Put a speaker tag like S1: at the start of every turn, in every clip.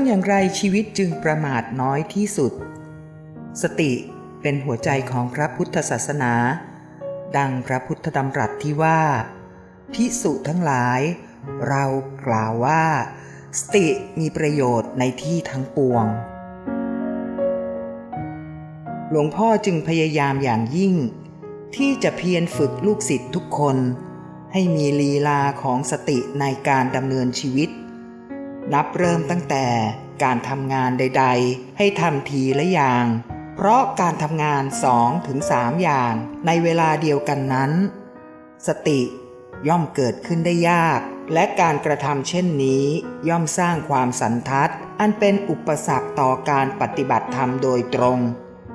S1: ำอย่างไรชีวิตจึงประมาทน้อยที่สุด สติเป็นหัวใจของพระพุทธศาสนา ดังพระพุทธดำรัสที่ว่า พิสุทั้งหลาย เรากล่าวว่า สติมีประโยชน์ในที่ทั้งปวง หลวงพ่อจึงพยายามอย่างยิ่ง ที่จะเพียรฝึกลูกศิษย์ทุกคน ให้มีลีลาของสติในการดำเนินชีวิต นับเริ่มตั้งแต่การทำงานใด ๆ ให้ทำทีละอย่าง เพราะการทำงานสองถึงสามอย่างในเวลาเดียวกันนั้น สติย่อมเกิดขึ้นได้ยาก และการกระทำเช่นนี้ย่อมสร้างความสันทัด อันเป็นอุปสรรคต่อการปฏิบัติธรรมโดยตรง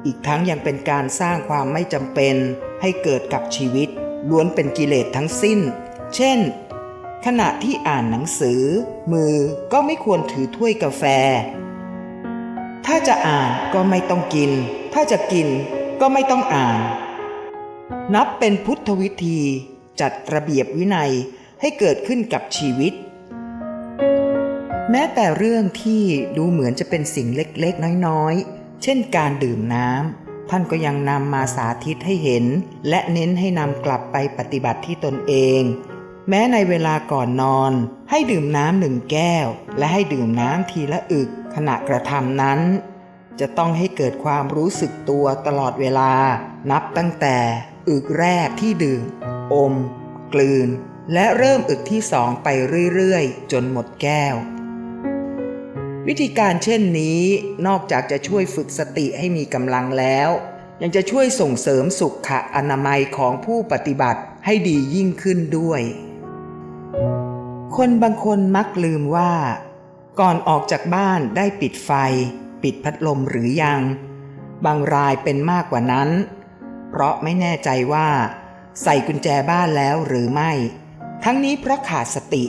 S1: อีกทั้งยังเป็นการสร้างความไม่จำเป็นให้เกิดกับชีวิต ล้วนเป็นกิเลสทั้งสิ้น เช่น ขณะที่อ่านหนังสือ มือก็ไม่ควรถือถ้วยกาแฟ ถ้าจะอ่านก็ไม่ต้องกิน ถ้าจะกินก็ไม่ต้องอ่าน นับเป็นพุทธวิธีจัดระเบียบวินัยให้เกิดขึ้นกับชีวิต แม้แต่เรื่องที่ดูเหมือนจะเป็นสิ่งเล็กๆ น้อยๆ เช่นการดื่มน้ำท่านก็ยังนำมาสาธิตให้เห็น และเน้นให้นำกลับไปปฏิบัติที่ตนเอง แม้ในเวลาก่อนนอน ให้ดื่มน้ำหนึ่งแก้ว และให้ดื่มน้ำทีละอึก ขณะกระทำนั้น จะต้องให้เกิดความรู้สึกตัวตลอดเวลา นับตั้งแต่อึกแรกที่ดื่ม อม กลืน และเริ่มอึกที่สองไปเรื่อยๆ จนหมดแก้ว วิธีการเช่นนี้นอกจากจะช่วยฝึกสติให้มีกำลังแล้ว ยังจะช่วยส่งเสริมสุขอนามัยของผู้ปฏิบัติให้ดียิ่งขึ้นด้วย คนบางคนมักลืมว่า ก่อนออกจากบ้านได้ปิดไฟ ปิดพัดลมหรือยัง บางรายเป็นมากกว่านั้น เพราะไม่แน่ใจว่า ใส่กุญแจบ้านแล้วหรือไม่ ทั้งนี้เพราะขาดสติ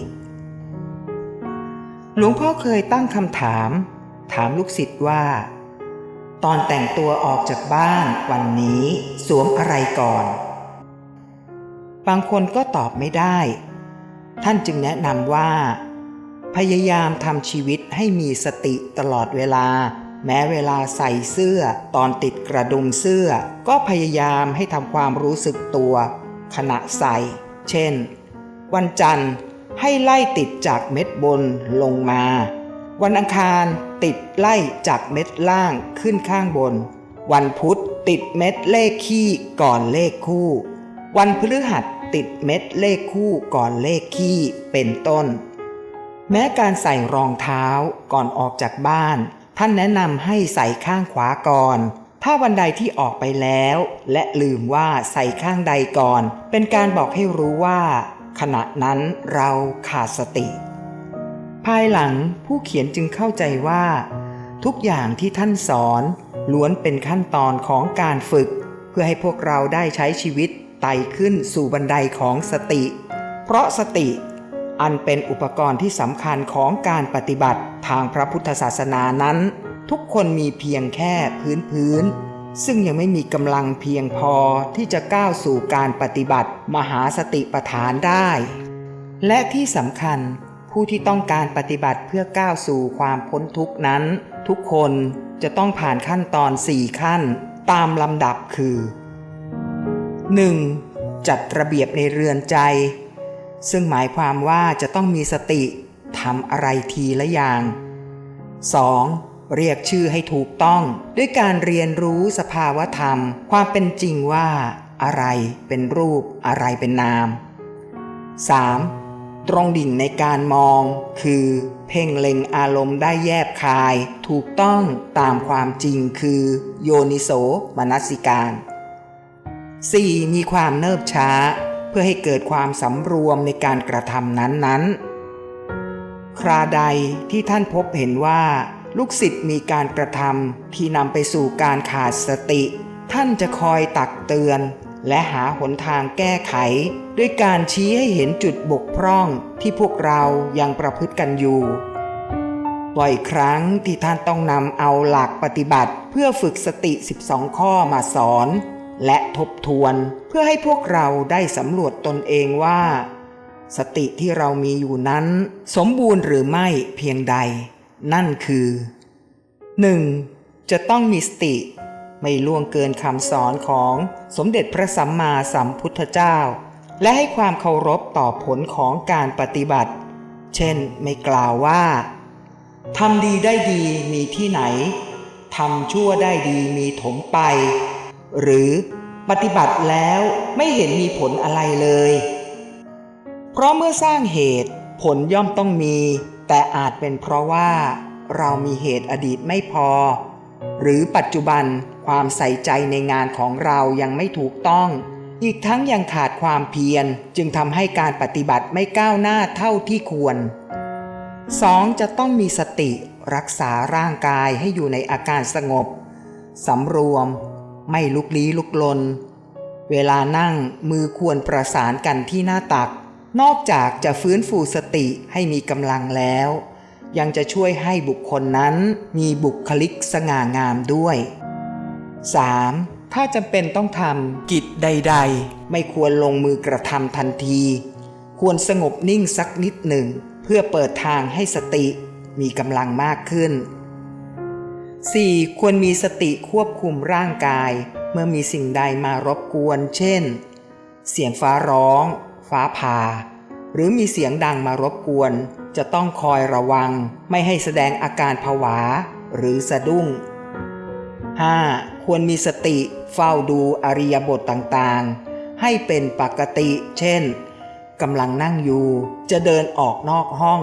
S1: หลวงพ่อเคยตั้งคำถาม ถามลูกศิษย์ว่า ตอนแต่งตัวออกจากบ้านวันนี้สวมอะไรก่อน บางคนก็ตอบไม่ได้ ท่านจึงแนะนำว่า พยายามทำชีวิตให้มีสติตลอดเวลา แม้เวลาใส่เสื้อ ตอนติดกระดุมเสื้อ ก็พยายามให้ทำความรู้สึกตัว ขณะใส่ เช่น วันจันทร์ให้ไล่ติดจากเม็ดบนลงมา วันอังคารติดไล่จากเม็ดล่างขึ้นข้างบน วันพุธติดเม็ดเลขขี้ก่อนเลขคู่ วันพฤหัส ติดเม็ดเลขคู่ก่อนเลขขี้เป็นต้น แม้การใส่รองเท้าก่อนออกจากบ้าน ท่านแนะนำให้ใส่ข้างขวาก่อน ถ้าวันใดที่ออกไปแล้ว และลืมว่าใส่ข้างใดก่อน เป็นการบอกให้รู้ว่า ขณะนั้นเราขาดสติ ภายหลังผู้เขียนจึงเข้าใจว่า ทุกอย่างที่ท่านสอนล้วนเป็นขั้นตอนของการฝึก เพื่อให้พวกเราได้ใช้ชีวิต ไต่ขึ้นสู่บันไดของสติ เพราะสติอันเป็นอุปกรณ์ที่สำคัญของการปฏิบัติทางพระพุทธศาสนานั้น ทุกคนมีเพียงแค่พื้นพื้น ซึ่งยังไม่มีกำลังเพียงพอที่จะก้าวสู่การปฏิบัติมหาสติปฐานได้ และที่สำคัญผู้ที่ต้องการปฏิบัติเพื่อก้าวสู่ความพ้นทุกนั้น ทุกคนจะต้องผ่านขั้นตอน 4 ขั้น ตามลำดับคือ 1. จัดระเบียบในเรือนใจ ซึ่งหมายความว่าจะต้องมีสติทำอะไรทีละอย่าง 2. เรียกชื่อให้ถูกต้อง ด้วยการเรียนรู้สภาวธรรม ความเป็นจริงว่า อะไรเป็นรูปอะไรเป็นนาม 3. ตรงดิ่งในการมอง คือ เพ่งเล็งอารมณ์ได้แยบคาย ถูกต้องตามความจริงคือ โยนิโสมนสิการ 4. มีความเนิบช้า เพื่อให้เกิดความสำรวมในการกระทำนั้นๆ คราใดที่ท่านพบเห็นว่า ลูกศิษย์มีการกระทำที่นำไปสู่การขาดสติ ท่านจะคอยตักเตือน และหาหนทางแก้ไข ด้วยการชี้ให้เห็นจุดบกพร่องที่พวกเรายังประพฤติกันอยู่บ่อยครั้งที่ท่านต้องนำเอาหลักปฏิบัติ เพื่อฝึกสติ 12 ข้อมาสอน และทบทวนเพื่อให้พวกเราได้สำรวจตนเองว่า สติที่เรามีอยู่นั้น สมบูรณ์หรือไม่เพียงใด นั่นคือ 1. จะต้องมีสติ ไม่ล่วงเกินคำสอนของสมเด็จพระสัมมาสัมพุทธเจ้า และให้ความเคารพต่อผลของการปฏิบัติ เช่นไม่กล่าวว่าทำดีได้ดีมีที่ไหนทำชั่วได้ดีมีถมไป หรือปฏิบัติแล้วไม่เห็นมีผลอะไรเลย เพราะเมื่อสร้างเหตุผลย่อมต้องมี แต่อาจเป็นเพราะว่า เรามีเหตุอดีตไม่พอ หรือปัจจุบันความใส่ใจในงานของเรายังไม่ถูกต้อง อีกทั้งยังขาดความเพียรจึงทำให้การปฏิบัติไม่ก้าวหน้าเท่าที่ควร 2. จะต้องมีสติรักษาร่างกายให้อยู่ในอาการสงบสำรวม ไม่ลุกลี้ลุกลน เวลานั่งมือควรประสานกันที่หน้าตัก นอกจากจะฟื้นฟูสติให้มีกำลังแล้ว ยังจะช่วยให้บุคคลนั้นมีบุคลิกสง่างามด้วย 3. ถ้าจำเป็นต้องทำกิจใด ๆ ไม่ควรลงมือกระทำทันที ควรสงบนิ่งสักนิดหนึ่ง เพื่อเปิดทางให้สติมีกำลังมากขึ้น 4. ควรมีสติควบคุมร่างกาย เมื่อมีสิ่งใดมารบกวน เช่น เสียงฟ้าร้อง ฟ้าผ่า หรือมีเสียงดังมารบกวน จะต้องคอยระวัง ไม่ให้แสดงอาการผวา หรือสะดุ้ง 5. ควรมีสติเฝ้าดูอริยบทต่างๆ ให้เป็นปกติ เช่นกำลังนั่งอยู่ จะเดินออกนอกห้อง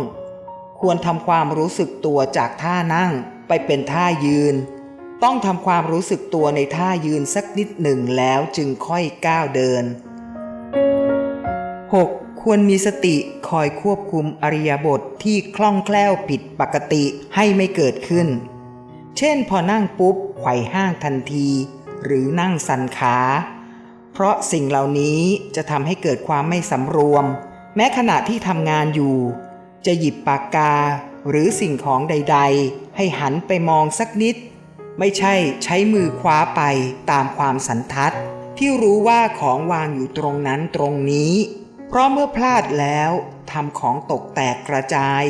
S1: ควรทำความรู้สึกตัวจากท่านั่ง ไปเป็นท่ายืน ต้องทำความรู้สึกตัวในท่ายืนสักนิดหนึ่งแล้วจึงค่อยก้าวเดิน 6. ควรมีสติคอยควบคุมอริยบทที่คล่องแคล่วผิดปกติให้ไม่เกิดขึ้น เช่นพอนั่งปุ๊บไขว่ห้างทันที หรือนั่งสันขา เพราะสิ่งเหล่านี้จะทำให้เกิดความไม่สำรวม แม้ขณะที่ทำงานอยู่ จะหยิบปากกา หรือสิ่งของใด ๆ ให้หันไปมองสักนิด ไม่ใช่ใช้มือคว้าไปตามความสันทัด ที่รู้ว่าของวางอยู่ตรงนั้นตรงนี้ เพราะเมื่อพลาดแล้วทำของตกแตกกระจาย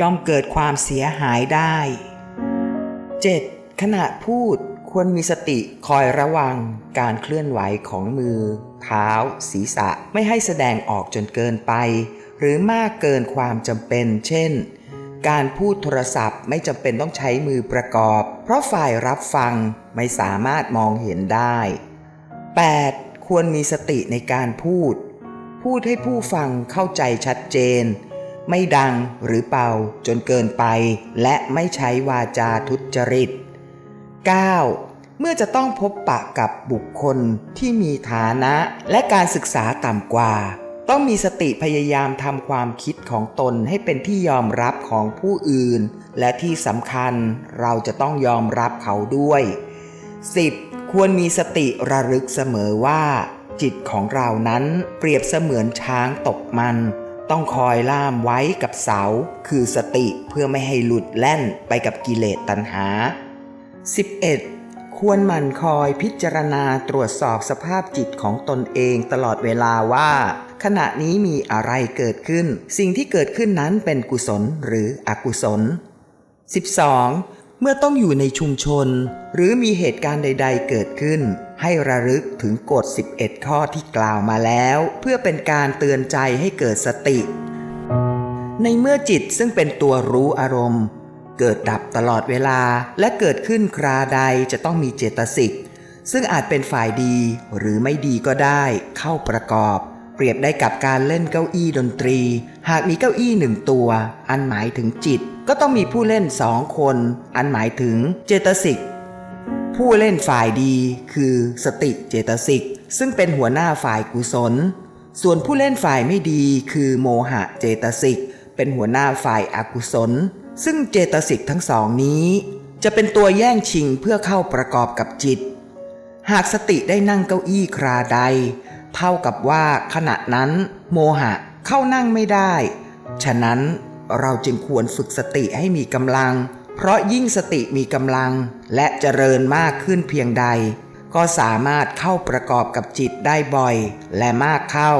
S1: ย่อมเกิดความเสียหายได้ 7. ขณะพูดควรมีสติคอยระวังการเคลื่อนไหวของมือ เท้า ศีรษะไม่ให้แสดงออกจนเกินไป หรือมากเกินความจำเป็น เช่น การพูดโทรศัพท์ไม่จำเป็นต้องใช้มือประกอบ เพราะฝ่ายรับฟังไม่สามารถมองเห็นได้ 8. ควรมีสติในการพูด พูดให้ผู้ฟังเข้าใจชัดเจน ไม่ดังหรือเป่าจนเกินไป และไม่ใช้วาจาทุจริต 9. เมื่อจะต้องพบปะกับบุคคลที่มีฐานะและการศึกษาต่ำกว่า ต้องมีสติพยายามทำความคิดของตนให้เป็นที่ยอมรับของผู้อื่น และที่สำคัญเราจะต้องยอมรับเขาด้วย 10. ควรมีสติระลึกเสมอว่า จิตของเรานั้นเปรียบเสมือนช้างตกมัน ต้องคอยล่ามไว้กับเสา คือสติเพื่อไม่ให้หลุดแล่นไปกับกิเลสตัณหา 11. ควรหมั่นคอยพิจารณาตรวจสอบสภาพจิตของตนเองตลอดเวลาว่า ขณะนี้มีอะไรเกิดขึ้น สิ่งที่เกิดขึ้นนั้นเป็นกุศลหรืออกุศล 12. เมื่อต้องอยู่ในชุมชน หรือมีเหตุการณ์ใด ๆ เกิดขึ้น ให้ระลึกถึงกฎ 11 ข้อที่กล่าวมาแล้ว เพื่อเป็นการเตือนใจให้เกิดสติ ในเมื่อจิตซึ่งเป็นตัวรู้อารมณ์ เกิดดับตลอดเวลา และเกิดขึ้นคราใดจะต้องมีเจตสิก ซึ่งอาจเป็นฝ่ายดีหรือไม่ดีก็ได้ เข้าประกอบ เปรียบได้กับการเล่นเก้าอี้ดนตรี หากมีเก้าอี้หนึ่งตัว อันหมายถึงจิต ก็ต้องมีผู้เล่นสองคน อันหมายถึงเจตสิก ผู้เล่นฝ่ายดีคือสติเจตสิก ซึ่งเป็นหัวหน้าฝ่ายกุศล ส่วนผู้เล่นฝ่ายไม่ดีคือโมหะเจตสิกเป็นหัวหน้าฝ่ายอากุศล ซึ่งเจตสิกทั้งสองนี้ จะเป็นตัวแย่งชิงเพื่อเข้าประกอบกับจิต หากสติได้นั่งเก้าอี้คราใด เท่ากับว่าขณะนั้น โมหะเข้านั่งไม่ได้ ฉะนั้นเราจึงควรฝึกสติให้มีกำลัง เพราะยิ่งสติมีกำลังและเจริญมากขึ้นเพียงใด ก็สามารถเข้าประกอบกับจิตได้บ่อย และมากเข้า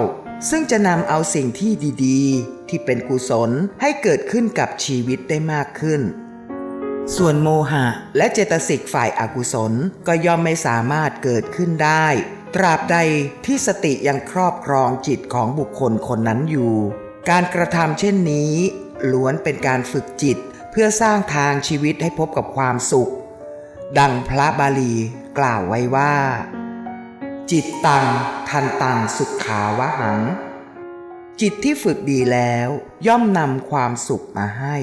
S1: ซึ่งจะนำเอาสิ่งที่ดีๆ ที่เป็นกุศลให้เกิดขึ้นกับชีวิตได้มากขึ้น ส่วนโมหะและเจตสิกฝ่ายอากุศลก็ย่อมไม่สามารถเกิดขึ้นได้ ตราบใดที่สติยังครอบครองจิตของบุคคลคนนั้นอยู่ การกระทำเช่นนี้ล้วนเป็นการฝึกจิตเพื่อสร้างทางชีวิตให้พบกับความสุข ดังพระบาลีกล่าวไว้ว่า จิตตังทันตังสุขขาวะหัง จิตที่ฝึกดีแล้ว ย่อมนำความสุขมาให้